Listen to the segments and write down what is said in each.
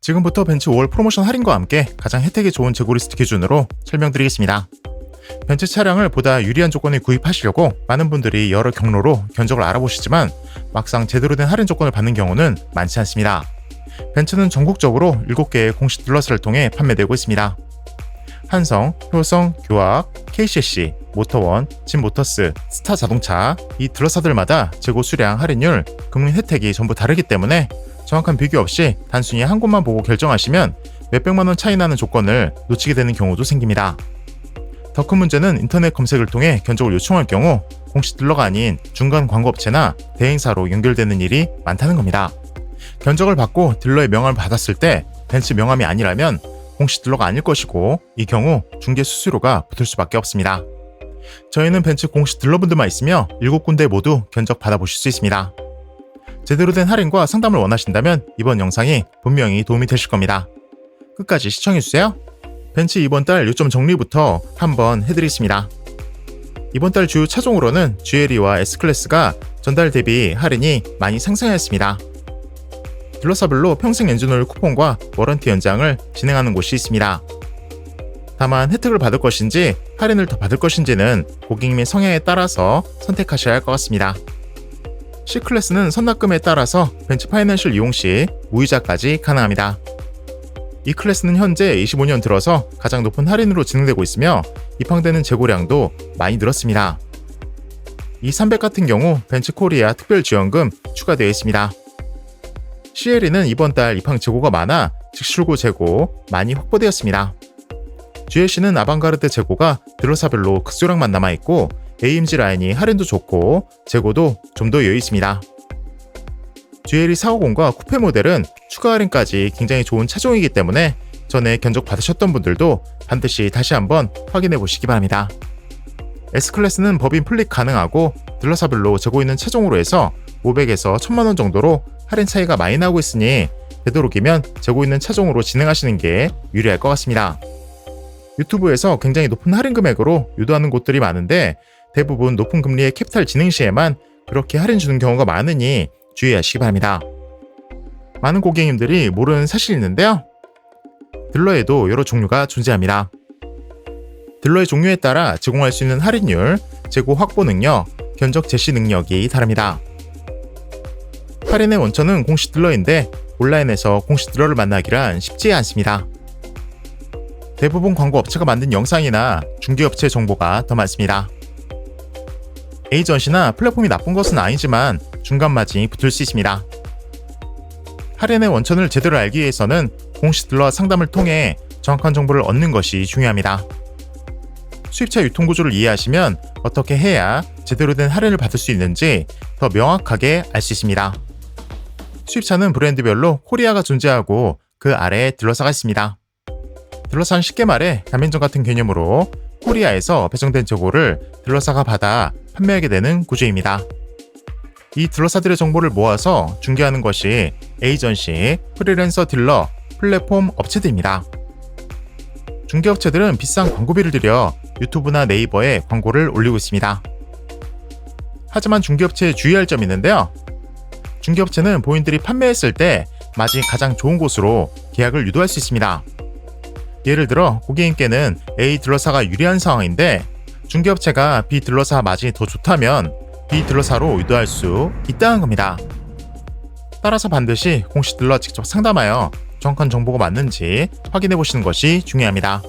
지금부터 벤츠 5월 프로모션 할인과 함께 가장 혜택이 좋은 재고 리스트 기준으로 설명드리겠습니다. 벤츠 차량을 보다 유리한 조건에 구입하시려고 많은 분들이 여러 경로로 견적을 알아보시지만 막상 제대로 된 할인 조건을 받는 경우는 많지 않습니다. 벤츠는 전국적으로 7개의 공식 딜러스를 통해 판매되고 있습니다. 한성, 효성, 교학, KCC, 모터원, 진모터스, 스타 자동차 이 딜러사들마다 재고 수량 할인율, 금융 혜택이 전부 다르기 때문에 정확한 비교 없이 단순히 한 곳만 보고 결정하시면 몇백만 원 차이 나는 조건을 놓치게 되는 경우도 생깁니다. 더 큰 문제는 인터넷 검색을 통해 견적을 요청할 경우 공식 딜러가 아닌 중간 광고업체나 대행사로 연결되는 일이 많다는 겁니다. 견적을 받고 딜러의 명함을 받았을 때 벤츠 명함이 아니라면 공식 딜러가 아닐 것이고 이 경우 중개 수수료가 붙을 수밖에 없습니다. 저희는 벤츠 공식 딜러분들만 있으며 7군데 모두 견적 받아보실 수 있습니다. 제대로 된 할인과 상담을 원하신다면 이번 영상이 분명히 도움이 되실 겁니다. 끝까지 시청해주세요. 벤츠 이번 달 요점 정리부터 한번 해드리겠습니다. 이번 달 주요 차종으로는 GLE와 S클래스가 전달 대비 할인이 많이 상승하였습니다. 딜러사별로 평생 엔진오일 쿠폰과 워런티 연장을 진행하는 곳이 있습니다. 다만 혜택을 받을 것인지 할인을 더 받을 것인지는 고객님의 성향에 따라서 선택하셔야 할 것 같습니다. C클래스는 선납금에 따라서 벤츠 파이낸셜 이용 시 무이자까지 가능합니다. 이 클래스는 현재 25년 들어서 가장 높은 할인으로 진행되고 있으며 입항되는 재고량도 많이 늘었습니다. 이 300 같은 경우 벤츠 코리아 특별 지원금 추가되어 있습니다. CLE는 이번 달 입항 재고가 많아 직출고 재고 많이 확보되었습니다. GLC는 아방가르드 재고가 딜러사별로 극소량만 남아있고 AMG 라인이 할인도 좋고 재고도 좀 더 여유 있습니다. GLE 450과 쿠페 모델은 추가 할인까지 굉장히 좋은 차종이기 때문에 전에 견적 받으셨던 분들도 반드시 다시 한번 확인해 보시기 바랍니다. S클래스는 법인 플립 가능하고 딜러사별로 재고 있는 차종으로 해서 500에서 1000만원 정도로 할인 차이가 많이 나고 있으니 되도록이면 재고 있는 차종으로 진행하시는 게 유리할 것 같습니다. 유튜브에서 굉장히 높은 할인 금액으로 유도하는 곳들이 많은데 대부분 높은 금리의 캐피탈 진행 시에만 그렇게 할인 주는 경우가 많으니 주의하시기 바랍니다. 많은 고객님들이 모르는 사실이 있는데요. 딜러에도 여러 종류가 존재합니다. 딜러의 종류에 따라 제공할 수 있는 할인율, 재고 확보 능력, 견적 제시 능력이 다릅니다. 할인의 원천은 공식 딜러인데 온라인에서 공식 딜러를 만나기란 쉽지 않습니다. 대부분 광고 업체가 만든 영상이나 중개업체 정보가 더 많습니다. 에이전시나 플랫폼이 나쁜 것은 아니지만 중간 마진이 붙을 수 있습니다. 할인의 원천을 제대로 알기 위해서는 딜러 상담을 통해 정확한 정보를 얻는 것이 중요합니다. 수입차 유통 구조를 이해하시면 어떻게 해야 제대로 된 할인을 받을 수 있는지 더 명확하게 알 수 있습니다. 수입차는 브랜드별로 코리아가 존재하고 그 아래에 딜러사가 있습니다. 딜러사는 쉽게 말해 가맹점 같은 개념으로 코리아에서 배정된 재고를 딜러사가 받아 판매하게 되는 구조입니다. 이 딜러사들의 정보를 모아서 중개하는 것이 에이전시, 프리랜서 딜러, 플랫폼 업체들입니다. 중개업체들은 비싼 광고비를 들여 유튜브나 네이버에 광고를 올리고 있습니다. 하지만 중개업체에 주의할 점이 있는데요. 중개업체는 본인들이 판매했을 때 마진이 가장 좋은 곳으로 계약을 유도할 수 있습니다. 예를 들어 고객님께는 A 딜러사가 유리한 상황인데 중개업체가 B 딜러사 마진이 더 좋다면 B 딜러사로 유도할 수 있다는 겁니다. 따라서 반드시 공식 딜러 직접 상담하여 정확한 정보가 맞는지 확인해 보시는 것이 중요합니다.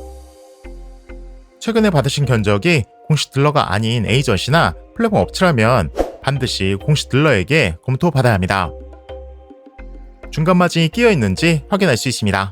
최근에 받으신 견적이 공식 딜러가 아닌 에이전시나 플랫폼 업체라면 반드시 공식 딜러에게 검토받아야 합니다. 중간 마진이 끼어 있는지 확인할 수 있습니다.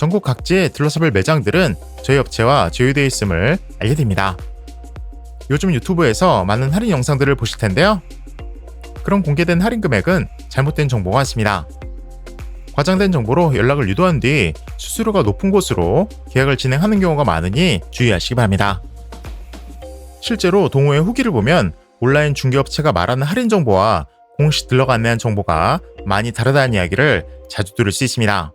전국 각지의 딜러사별 매장들은 저희 업체와 제휴되어 있음을 알려드립니다. 요즘 유튜브에서 많은 할인 영상들을 보실 텐데요. 그런 공개된 할인 금액은 잘못된 정보가 많습니다. 과장된 정보로 연락을 유도한 뒤 수수료가 높은 곳으로 계약을 진행하는 경우가 많으니 주의하시기 바랍니다. 실제로 동호회 후기를 보면 온라인 중개업체가 말하는 할인 정보와 공식 딜러가 안내한 정보가 많이 다르다는 이야기를 자주 들을 수 있습니다.